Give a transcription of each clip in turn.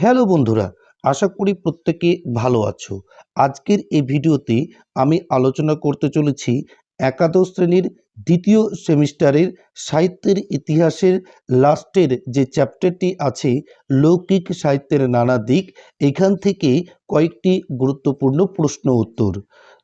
Hello বন্ধুরা, আশা করি প্রত্যেকে ভালো আছো। আজকের এই ভিডিওতে আমি আলোচনা করতে চলেছি একাদশ শ্রেণির দ্বিতীয় সেমিস্টারের সাহিত্যের ইতিহাসের লাস্টের যে চ্যাপ্টারটি আছে, লৌকিক সাহিত্যের নানা দিক, এখান থেকে কয়েকটি গুরুত্বপূর্ণ প্রশ্ন উত্তর।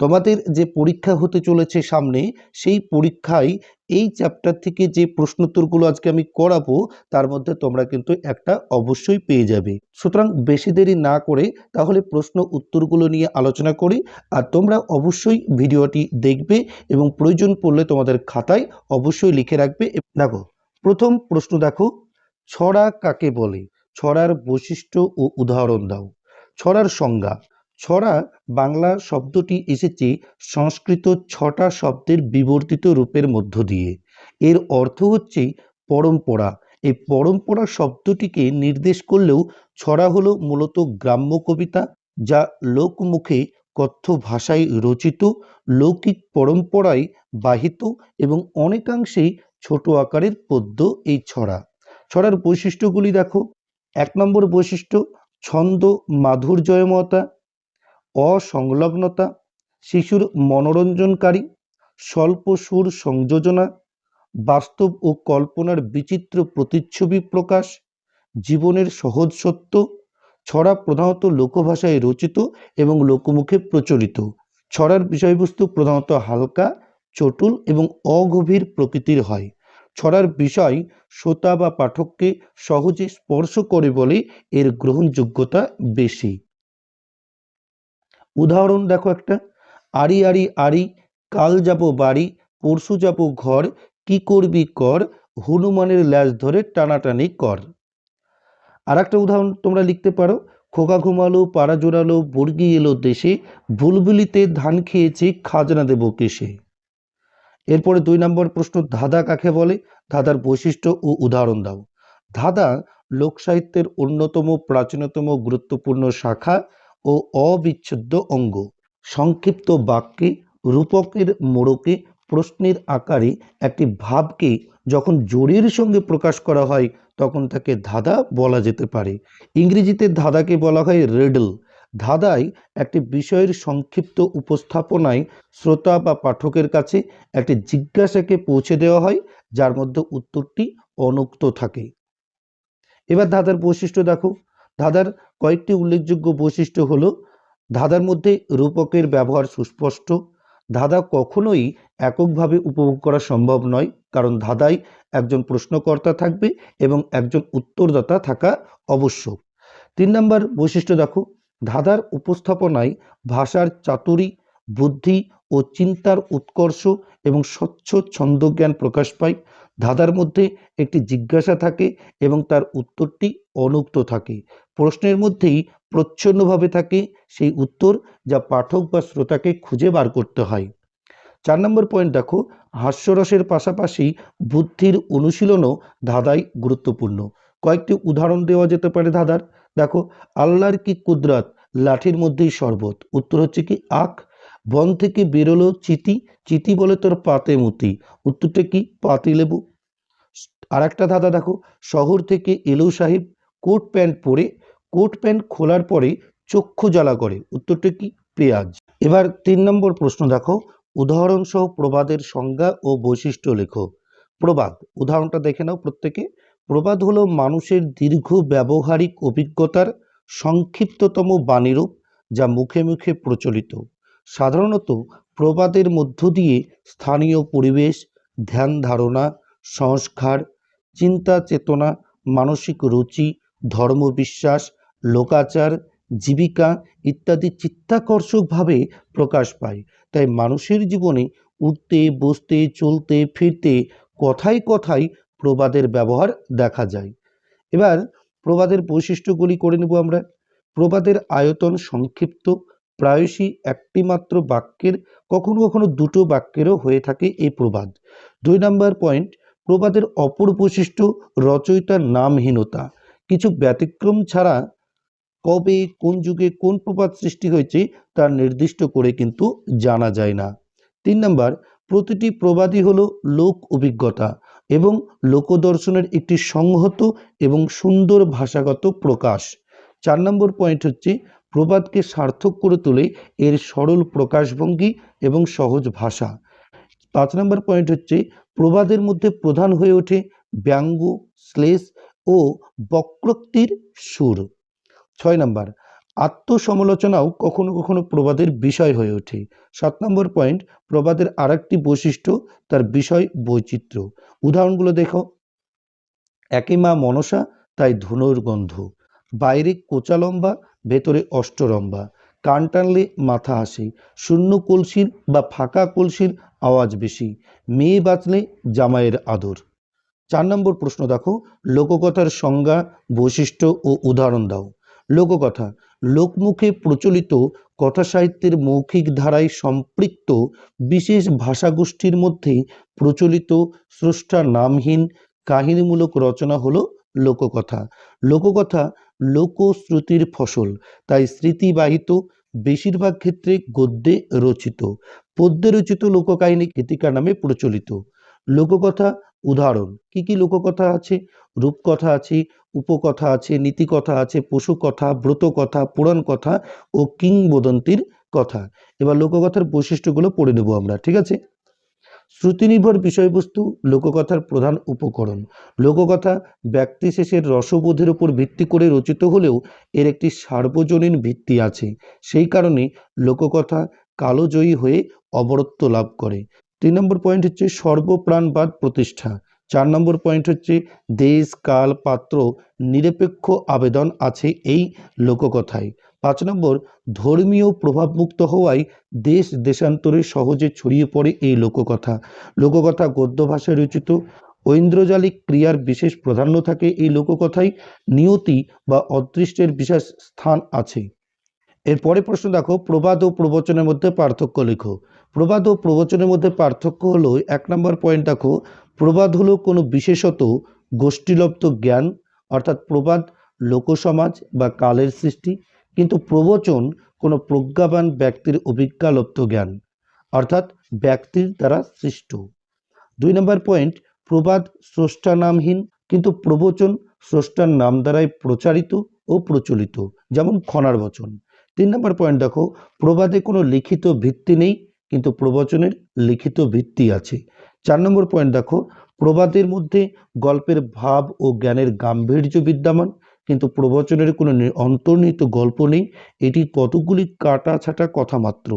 তোমাদের যে পরীক্ষা হতে চলেছে সামনে, সেই পরীক্ষায় এই চ্যাপ্টার থেকে যে প্রশ্নোত্তরগুলো আজকে আমি করাবো, তার মধ্যে তোমরা কিন্তু একটা অবশ্যই পেয়ে যাবে। সুতরাং বেশি দেরি না করে তাহলে প্রশ্ন উত্তরগুলো নিয়ে আলোচনা করি, আর তোমরা অবশ্যই ভিডিওটি দেখবে এবং প্রয়োজন পড়লে তোমাদের খাতায় অবশ্যই লিখে রাখবে। দেখো, প্রথম প্রশ্ন দেখো, ছড়া কাকে বলে? ছড়ার বৈশিষ্ট্য ও উদাহরণ দাও। ছড়ার সংজ্ঞা ছড়া বাংলা শব্দটি এসেছে সংস্কৃত ছটা শব্দের বিবর্তিত রূপের মধ্য দিয়ে। এর অর্থ হচ্ছে পরম্পরা। এই পরম্পরা শব্দটিকে নির্দেশ করলেও ছড়া হলো মূলত গ্রাম্য কবিতা যা লোকমুখে কথ্য ভাষায় রচিত, লৌকিক পরম্পরায় বাহিত এবং অনেকাংশেই ছোট আকারের পদ্য এই ছড়া। ছড়ার বৈশিষ্ট্যগুলি দেখো। এক নম্বর বৈশিষ্ট্য, ছন্দ মাধুর্যমতা অসংলগ্নতা, শিশুর মনোরঞ্জনকারী, স্বল্প সুর সংযোজনা, বাস্তব ও কল্পনার বিচিত্র প্রতিচ্ছবি প্রকাশ, জীবনের সহজ সত্য, ছড়া প্রধানত লোকভাষায় রচিত এবং লোকমুখে প্রচলিত। ছড়ার বিষয়বস্তু প্রধানত হালকা, চটুল এবং অগভীর প্রকৃতির হয়। ছড়ার বিষয় শ্রোতা বা পাঠককে সহজে স্পর্শ করে বলে এর গ্রহণযোগ্যতা বেশি। উদাহরণ দেখো একটা। আড়ি আড়ি আড়ি, কাল যাব বাড়ি, পরশু যাব ঘর, কি করবি কর, হনুমানের ল্যাজ ধরে টানাটানি কর। আর একটা উদাহরণ তোমরা লিখতে পারো। খোকা ঘুমালো, পাড়া জোড়ালো, বর্গি এলো দেশে বুলবুলিতে ধান খেয়েছে, খাজনা দেব কেসে এরপরে দুই নম্বর প্রশ্ন, ধাঁধা কাকে বলে? ধাঁধার বৈশিষ্ট্য ও উদাহরণ দাও। ধাঁধা লোকসাহিত্যের অন্যতম, প্রাচীনতম, গুরুত্বপূর্ণ শাখা। ও অবিচ্ছেদ্য অঙ্গ। সংক্ষিপ্ত বাক্যে রূপকের মোড়কে প্রশ্নের আকারে একটি ভাবকে যখন জোরের সঙ্গে প্রকাশ করা হয়, তখন তাকে ধাঁধা বলা যেতে পারে। ইংরেজিতে ধাঁধাকে বলা হয় রেডল ধাঁধায় একটি বিষয়ের সংক্ষিপ্ত উপস্থাপনায় শ্রোতা বা পাঠকের কাছে একটি জিজ্ঞাসাকে পৌঁছে দেওয়া হয়, যার মধ্যে উত্তরটি অনুক্ত থাকে। এবার ধাঁধার বৈশিষ্ট্য দেখো। ধাঁধার কয়েকটি উল্লেখযোগ্য বৈশিষ্ট্য হল, ধাঁধার মধ্যে রূপকের ব্যবহার সুস্পষ্ট। ধাঁধা কখনোই এককভাবে উপভোগ করা সম্ভব নয়, কারণ ধাঁধায় একজন প্রশ্নকর্তা থাকবে এবং একজন উত্তরদাতা থাকা আবশ্যক। তিন নম্বর বৈশিষ্ট্য দেখো, ধাঁধার উপস্থাপনায় ভাষার চাতুরি, বুদ্ধি ও চিন্তার উৎকর্ষ এবং স্বচ্ছ ছন্দজ্ঞান প্রকাশ পায়। ধাঁধার মধ্যে একটি জিজ্ঞাসা থাকে এবং তার উত্তরটি অনুক্ত থাকে। প্রশ্নের মধ্যেই প্রচ্ছন্নভাবে থাকে সেই উত্তর যা পাঠক বা শ্রোতাকে খুঁজে বার করতে হয়। চার নম্বর পয়েন্ট দেখো, হাস্যরসের পাশাপাশি বুদ্ধির অনুশীলনও ধাঁধায় গুরুত্বপূর্ণ। কয়েকটি উদাহরণ দেওয়া যেতে পারে ধাঁধার। দেখো, আল্লাহর কি কুদরাত? লাঠির মধ্যেই শরবত। উত্তর হচ্ছে কি আখ। বন থেকে বেরোলো চিতি। চিতি বলে তোর পাতে মুতি। উত্তরটা কি? পাতি লেবু। আর একটা ধাঁধা দেখো। শহর থেকে এলো সাহেব কোট প্যান্ট পরে। কোট প্যান্ট খোলার পরে চক্ষু জ্বালা করে। উত্তরটা কি? পেঁয়াজ। এবার তিন নম্বর প্রশ্ন দেখো। উদাহরণসহ প্রবাদের সংজ্ঞা ও বৈশিষ্ট্য লেখো। প্রবাদ, উদাহরণটা দেখে নাও প্রত্যেকে। প্রবাদ হলো মানুষের দীর্ঘ ব্যবহারিক অভিজ্ঞতার সংক্ষিপ্ততম বাণীরূপ যা মুখে মুখে প্রচলিত। সাধারণত প্রবাদের মধ্য দিয়ে স্থানীয় পরিবেশ, ধ্যান ধারণা, সংস্কার, চিন্তা চেতনা, মানসিক রুচি ধর্মবিশ্বাস লোকাচার, জীবিকা ইত্যাদি চিত্তাকর্ষকভাবে প্রকাশ পায়। তাই মানুষের জীবনে উঠতে, বসতে, চলতে, ফিরতে কথায় কথায় প্রবাদের ব্যবহার দেখা যায়। এবার প্রবাদের বৈশিষ্ট্যগুলি করে নেব আমরা। প্রবাদের আয়তন সংক্ষিপ্ত প্রায়শই একটি মাত্র বাক্যের, কখনো কখনো দুটো বাক্যেরও হয়ে থাকে এই প্রবাদ। দুই নম্বর পয়েন্ট, প্রবাদের অপর বৈশিষ্ট্য রচয়িতার নামহীনতা। কিছু ব্যতিক্রম ছাড়া কবে, কোন যুগে, কোন প্রবাদ সৃষ্টি হয়েছে তা নির্দিষ্ট করে কিন্তু জানা যায় না। তিন নম্বর, প্রতিটি প্রবাদই হলো লোক অভিজ্ঞতা এবং লোকদর্শনের একটি সংহত এবং সুন্দর ভাষাগত প্রকাশ। চার নম্বর পয়েন্ট হচ্ছে প্রবাদকে সার্থক করে তোলে এর সরল প্রকাশভঙ্গি এবং সহজ ভাষা। পাঁচ নম্বর পয়েন্ট হচ্ছে, প্রবাদের মধ্যে প্রধান হয়ে ওঠে ব্যঙ্গ, শ্লেষ ও বক্রোক্তির সুর। ছয় নম্বর, আত্মসমালোচনাও কখনো কখনো প্রবাদের বিষয় হয়ে ওঠে। সাত নম্বর পয়েন্ট প্রবাদের আরেকটি বৈশিষ্ট্য, তার বিষয় বৈচিত্র্য। উদাহরণগুলো দেখো। একে মা মনসা, তাই ধুনোর গন্ধ বাইরে কোচা লম্বা ভেতরে অষ্টরম্বা কান টানলে মাথা আসে শূন্য কলসির বা ফাঁকা কলসির আওয়াজ বেশি, মেয়ে বাঁচলে জামাইয়ের আদর। চার নম্বর প্রশ্ন দেখো, লোককথার সংজ্ঞা, বৈশিষ্ট্য ও উদাহরণ দাও। লোককথা, লোকমুখে প্রচলিত কথা সাহিত্যের মৌখিক ধারায় সম্পৃক্ত বিশেষ ভাষাগোষ্ঠীর মধ্যে প্রচলিত স্রষ্টা নামহীন কাহিনীমূলক রচনা হলো লোককথা। লোককথা লোকশ্রুতির ফসল, তাই স্মৃতিবাহিত বেশিরভাগ ক্ষেত্রে গদ্যে রচিত। পদ্যে রচিত লোককাহিনী গীতিকা নামে প্রচলিত। লোককথা উদাহরণ, কি কি লোককথা আছে? রূপকথা আছে, উপকথা আছে, নীতিকথা আছে পশুকথা ব্রতকথা পুরাণ কথা ও কিংবদন্তির কথা। এবার লোককথার বৈশিষ্ট্যগুলো পড়ে নেব আমরা, ঠিক আছে? শ্রুতিনির্ভর বিষয়বস্তু, লোককথার প্রধান উপকরণ। লোককথা ব্যক্তিশেষের রসবোধের উপর ভিত্তি করে রচিত হলেও এর একটি সার্বজনীন ভিত্তি আছে। সেই কারণে লোককথা কালোজয়ী হয়ে অবরত্ব লাভ করে। তিন নম্বর পয়েন্ট হচ্ছে সর্বপ্রাণবাদ প্রতিষ্ঠা। চার নম্বর পয়েন্ট হচ্ছে দেশ, কাল, পাত্র, নিরপেক্ষ আবেদন আছে এই লোককথায়। পাঁচ নম্বর, ধর্মীয় প্রভাবমুক্ত হওয়ায় দেশ দেশান্তরে সহজে ছড়িয়ে পড়ে এই লোককথা। লোককথা গদ্য ভাষায় রচিত। ঐন্দ্রজালিক ক্রিয়ার বিশেষ প্রাধান্য থাকে এই লোককথায়। নিয়তি বা অদৃষ্টের বিশেষ স্থান আছে। এরপরে প্রশ্ন দেখো, প্রবাদ ও প্রবচনের মধ্যে পার্থক্য লেখো। প্রবাদ ও প্রবচনের মধ্যে পার্থক্য হলো, এক নম্বর পয়েন্ট দেখো, প্রবাদ হলো কোনো বিশেষত গোষ্ঠীলব্ধ জ্ঞান, অর্থাৎ প্রবাদ, লোকসমাজ বা কালের সৃষ্টি। কিন্তু প্রবচন কোনো প্রজ্ঞাবান ব্যক্তির অভিজ্ঞালব্ধ জ্ঞান, অর্থাৎ ব্যক্তির দ্বারা সৃষ্ট। দুই নম্বর পয়েন্ট, প্রবাদ স্রষ্টা নামহীন কিন্তু প্রবচন স্রষ্টার নাম দ্বারাই প্রচারিত ও প্রচলিত, যেমন খনার বচন। তিন নম্বর পয়েন্ট দেখো, প্রবাদে কোনো লিখিত ভিত্তি নেই, কিন্তু প্রবচনের লিখিত ভিত্তি আছে। চার নম্বর পয়েন্ট দেখো, প্রবাদের মধ্যে গল্পের ভাব ও জ্ঞানের গাম্ভীর্য বিদ্যমান কিন্তু প্রবচনের কোনো অন্তর্নিহিত গল্প নেই। এটি কতগুলি কাটা ছাটা কথা মাত্র।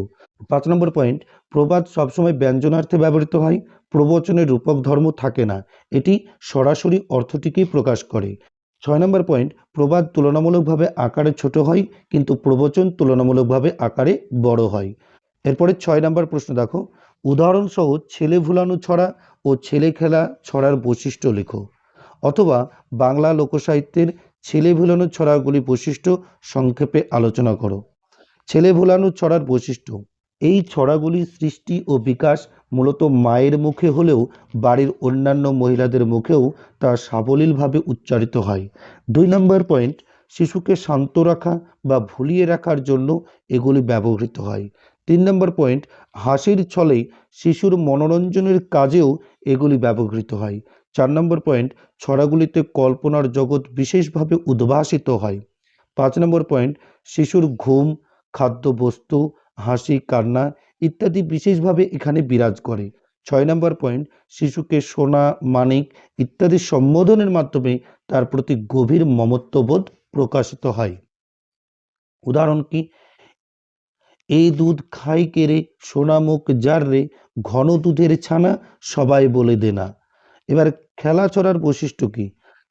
পাঁচ নম্বর পয়েন্ট প্রবাদ সবসময় ব্যঞ্জনার্থে ব্যবহৃত হয়, প্রবচনের রূপক ধর্ম থাকে না। এটি সরাসরি অর্থটিকেই প্রকাশ করে। ছয় নম্বর পয়েন্ট প্রবাদ তুলনামূলকভাবে আকারে ছোট হয়, কিন্তু প্রবচন তুলনামূলকভাবে আকারে বড় হয়। এরপরে ছয় নম্বর প্রশ্ন দেখো। উদাহরণসহ ছেলে ভুলানো ছড়া ও ছেলে খেলা ছড়ার বৈশিষ্ট্য লেখো। অথবা বাংলা লোকসাহিত্যের ছেলে ভুলানো ছড়াগুলি বৈশিষ্ট্য সংক্ষেপে আলোচনা করো। ছেলে ভুলানো ছড়ার বৈশিষ্ট্য। এই ছড়াগুলির সৃষ্টি ও বিকাশ মূলত মায়ের মুখে হলেও বাড়ির অন্যান্য মহিলাদের মুখেও তা সাবলীলভাবে উচ্চারিত হয়। দুই নম্বর পয়েন্ট, শিশুকে শান্ত রাখা বা ভুলিয়ে রাখার জন্য এগুলি ব্যবহৃত হয়। তিন নম্বর পয়েন্ট হাসির ছলে শিশুর মনোরঞ্জনের কাজেও এগুলি ব্যবহৃত হয়। চার নম্বর পয়েন্ট ছড়াগুলিতে কল্পনার জগৎ বিশেষভাবে উদ্ভাসিত হয়। পাঁচ নম্বর পয়েন্ট শিশুর ঘুম খাদ্যবস্তু হাসি, কান্না ইত্যাদি বিশেষভাবে এখানে বিরাজ করে। ছয় নম্বর পয়েন্ট শিশুকে সোনা মানিক ইত্যাদি সম্বোধনের মাধ্যমে তার প্রতি গভীর মমত্ববোধ প্রকাশিত হয়। উদাহরণ কি? এই দুধ খাই কেরে সোনামুখ যার রে? ঘন দুধের ছানা সবাই বলে দে না। এবার খেলা ছড়ার বৈশিষ্ট্য কি?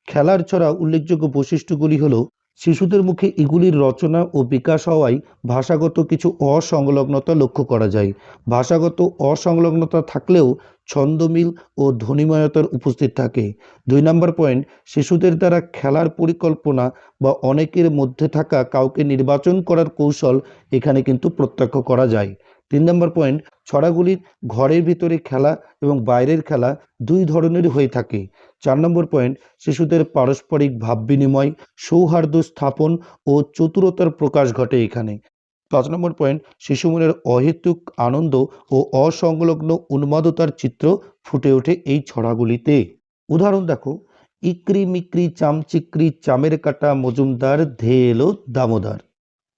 খেলার ছড়া উল্লেখযোগ্য বৈশিষ্ট্যগুলি হলো শিশুদের মুখে এগুলির রচনা ও বিকাশ হওয়ায় ভাষাগত কিছু অসংলগ্নতা লক্ষ্য করা যায়। ভাষাগত অসংলগ্নতা থাকলেও ছন্দমিল ও ধ্বনিময়তার উপস্থিত থাকে। দুই নম্বর পয়েন্ট, শিশুদের দ্বারা খেলার পরিকল্পনা বা অনেকের মধ্যে থাকা কাউকে নির্বাচন করার কৌশল এখানে কিন্তু প্রত্যক্ষ করা যায়। তিন নম্বর পয়েন্ট ছড়াগুলির ঘরের ভিতরে খেলা এবং বাইরের খেলা দুই ধরনের হয়ে থাকে। চার নম্বর পয়েন্ট শিশুদের পারস্পরিক ভাব বিনিময় সৌহার্দ্য স্থাপন ও চতুরতার প্রকাশ ঘটে এখানে। পাঁচ নম্বর পয়েন্ট শিশু মনের অহেতুক আনন্দ ও অসংলগ্ন উন্মাদতার চিত্র ফুটে ওঠে এই ছড়াগুলিতে। উদাহরণ দেখো ইকরি মিকরি চামচিকরি চামের কাটা মজুমদার ধেয়ে এলো দামোদার।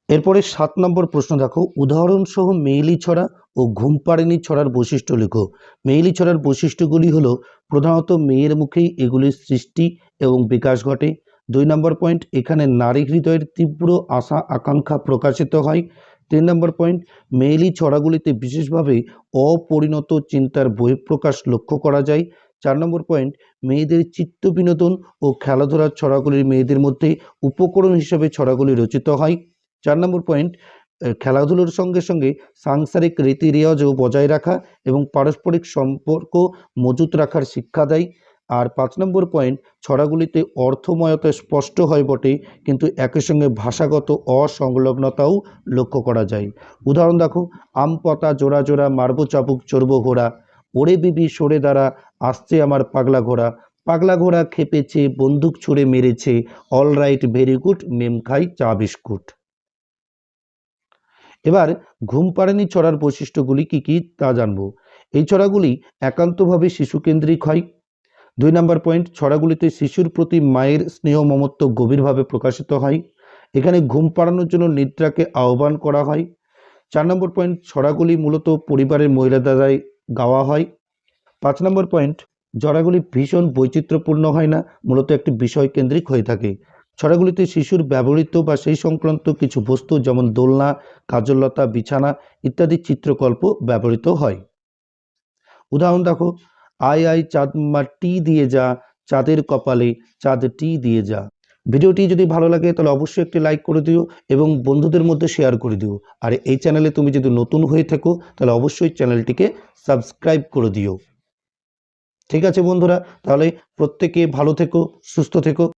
এরপরে সাত নম্বর প্রশ্ন দেখো, উদাহরণসহ মেইলি ছড়া ও ঘুম পাড়েনি ছড়ার বৈশিষ্ট্য লেখো। মেইলি ছড়ার বৈশিষ্ট্যগুলি হলো, প্রধানত মেয়ের মুখেই এগুলির সৃষ্টি এবং বিকাশ ঘটে। দুই নম্বর পয়েন্ট, এখানে নারী হৃদয়ের তীব্র আশা আকাঙ্ক্ষা প্রকাশিত হয়। তিন নম্বর পয়েন্ট, মেইলি ছড়াগুলিতে বিশেষভাবে অপরিণত চিন্তার বহিঃপ্রকাশ লক্ষ্য করা যায়। চার নম্বর পয়েন্ট, মেয়েদের চিত্ত বিনোদন ও খেলাধুলার ছড়াগুলির মেয়েদের মধ্যে উপকরণ হিসেবে ছড়াগুলি রচিত হয়। চার নম্বর পয়েন্ট খেলাধুলোর সঙ্গে সঙ্গে সাংসারিক রীতি রেওয়াজও বজায় রাখা এবং পারস্পরিক সম্পর্ক মজুত রাখার শিক্ষা দেয়। আর পাঁচ নম্বর পয়েন্ট ছড়াগুলিতে অর্থময়তা স্পষ্ট হয় বটে, কিন্তু একই সঙ্গে ভাষাগত অসংলগ্নতাও লক্ষ্য করা যায়। উদাহরণ দেখো, আম পাতা জোড়া জোড়া মারবো চাবুক চর্ব ঘোড়া, ওরে বিবি সরে দাঁড়া, আসছে আমার পাগলা ঘোড়া পাগলা ঘোড়া খেপেছে, বন্দুক ছুঁড়ে মেরেছে all right very good ma'am খাই চা বিস্কুট এবার ঘুম পাড়ানি ছড়ার বৈশিষ্ট্যগুলি কি কি তা জানব। এই ছড়াগুলি একান্তভাবে শিশুকেন্দ্রিক হয়। দুই নম্বর পয়েন্ট ছড়াগুলিতে শিশুর প্রতি মায়ের স্নেহ মমত্ব গভীরভাবে প্রকাশিত হয়। এখানে ঘুম পাড়ানোর জন্য নিদ্রাকে আহ্বান করা হয়। চার নম্বর পয়েন্ট ছড়াগুলি মূলত পরিবারের মহিলা দ্বারাই গাওয়া হয়। পাঁচ নম্বর পয়েন্ট ছড়াগুলি ভীষণ বৈচিত্র্যপূর্ণ হয় না, মূলত একটি বিষয়কেন্দ্রিক হয়ে থাকে। ছড়াগুলিতে শিশুর ব্যবহৃত বা সেই সংক্রান্ত কিছু বস্তু যেমন দোলনা কাজললতা বিছানা ইত্যাদি চিত্রকল্প ব্যবহৃত হয়। উদাহরণ দেখো আয় আয় চাঁদ টি দিয়ে যা, চাঁদের কপালে চাঁদ টি দিয়ে যা। ভিডিওটি যদি ভালো লাগে তাহলে অবশ্যই একটি লাইক করে দিও এবং বন্ধুদের মধ্যে শেয়ার করে দিও। আর এই চ্যানেলে তুমি যদি নতুন হয়ে থাকো তাহলে অবশ্যই চ্যানেলটিকে সাবস্ক্রাইব করে দিও। ঠিক আছে বন্ধুরা, তাহলে প্রত্যেকে ভালো থেকো, সুস্থ থেকো।